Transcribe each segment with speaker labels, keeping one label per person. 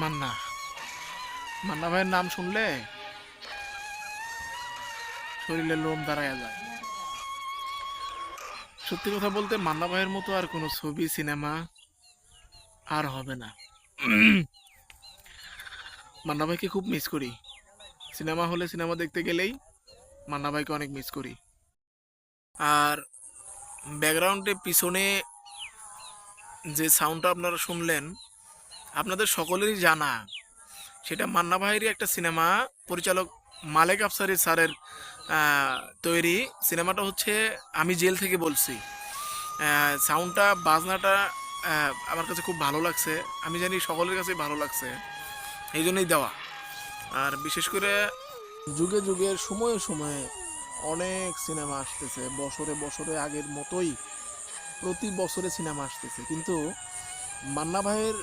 Speaker 1: মান্না। মান্না ভাইয়ের নাম শুনলে শরীরে লোম দাঁড়ায় যায়। সত্যি কথা বলতে মান্না ভাইয়ের মতো আর কোনো ছবি, সিনেমা আর হবে না। মান্না ভাইকে খুব মিস করি। সিনেমা হলে সিনেমা দেখতে গেলেই মান্না ভাইকে অনেক মিস করি। আর ব্যাকগ্রাউন্ডে পিছনে যে সাউন্ডটা আপনারা শুনলেন আপনাদের সকলেরই জানা, সেটা মান্না ভাইয়েরই একটা সিনেমা, পরিচালক মালেক আফসারি স্যারের তৈরি। সিনেমাটা হচ্ছে আমি জেল থেকে বলছি। সাউন্ডটা বাজনাটা আমার কাছে খুব ভালো লাগছে। আমি জানি সকলের কাছে ভালো লাগছে। এই জন্যই দেওয়া। আর বিশেষ করে যুগে যুগে, সময়ে সময়ে অনেক সিনেমা আসতেছে। বছরে বছরে আগের মতোই প্রতি বছরে সিনেমা আসতেছে। কিন্তু মান্না ভাইয়ের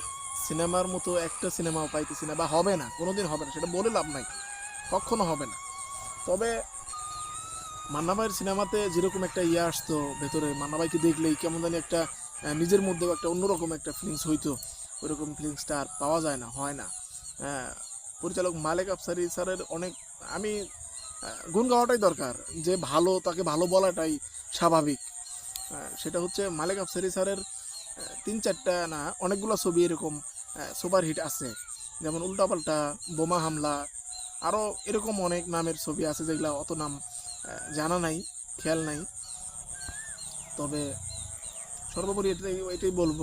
Speaker 1: সিনেমার মতো একটা সিনেমাও পাইতেছি না, বা হবে না, কোনোদিন হবে না, সেটা বলে লাভ নাই, কখনো হবে না। তবে মান্না ভাইয়ের সিনেমাতে যেরকম একটা ইয়ে আসতো ভেতরে মান্না ভাইকে দেখলেই কেমন জানি একটা নিজের মধ্যেও একটা অন্যরকম একটা ফিলিংস হইতো, ওইরকম ফিলিংসটা আর পাওয়া যায় না, হয় না। পরিচালক মালেক আফসারি স্যারের অনেক, আমি গুণ গাওয়াটাই দরকার, যে ভালো, তাকে ভালো বলাটাই স্বাভাবিক। সেটা হচ্ছে মালেক আফসারি স্যারের তিন চারটা না, অনেকগুলো ছবি এরকম সুপার হিট আছে। যেমন উল্টাপাল্টা বোমা হামলা আরও এরকম অনেক নামের ছবি আছে যেগুলো অত নাম জানা নাই, খেয়াল নাই। তবে সর্বোপরি এটাই এটাই বলব,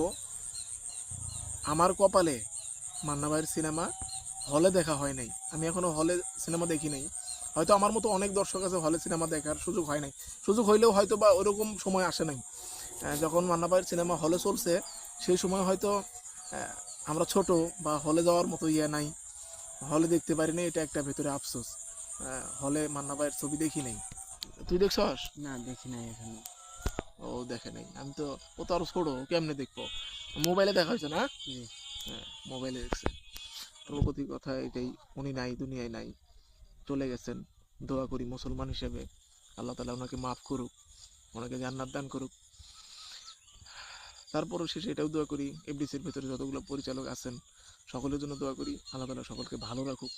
Speaker 1: আমার কপালে মান্না ভাইয়ের সিনেমা হলে দেখা হয় নাই। আমি এখনও হলে সিনেমা দেখি নাই। হয়তো আমার মতো অনেক দর্শক আছে হলে সিনেমা দেখার সুযোগ হয় নাই। সুযোগ হইলেও হয়তো বা ওরকম সময় আসে নাই। যখন মান্না ভাইয়ের সিনেমা হলে চলছে সেই সময় হয়তো আমরা ছোট বা হলে যাওয়ার মতো ইয়ে নাই। হলে দেখতে পারি না এটা একটা ভেতরে আফসোস। হলে মান্না ভাইয়ের ছবি দেখি নাই। তুই দেখছস?
Speaker 2: না দেখি নাই এখনও।
Speaker 1: ও দেখে নাই। আমি তো ও তো আরও ছোট কেমনে দেখব? মোবাইলে দেখা হয়েছে না? হ্যাঁ মোবাইলে দেখছে। প্রগতি কথা এটাই উনি নাই দুনিয়ায় নাই। চলে গেছেন। দোয়া করি মুসলমান হিসেবে। আল্লাহ তালা ওনাকে মাফ করুক ওনাকে জান্নাত দান করুক। তারপরও শেষে এটাও দোয়া করি এফডিসির ভেতরে যতগুলো পরিচালক আছেন, সকলের জন্য দোয়া করি। আল্লাহ তালা সকলকে ভালো রাখুক।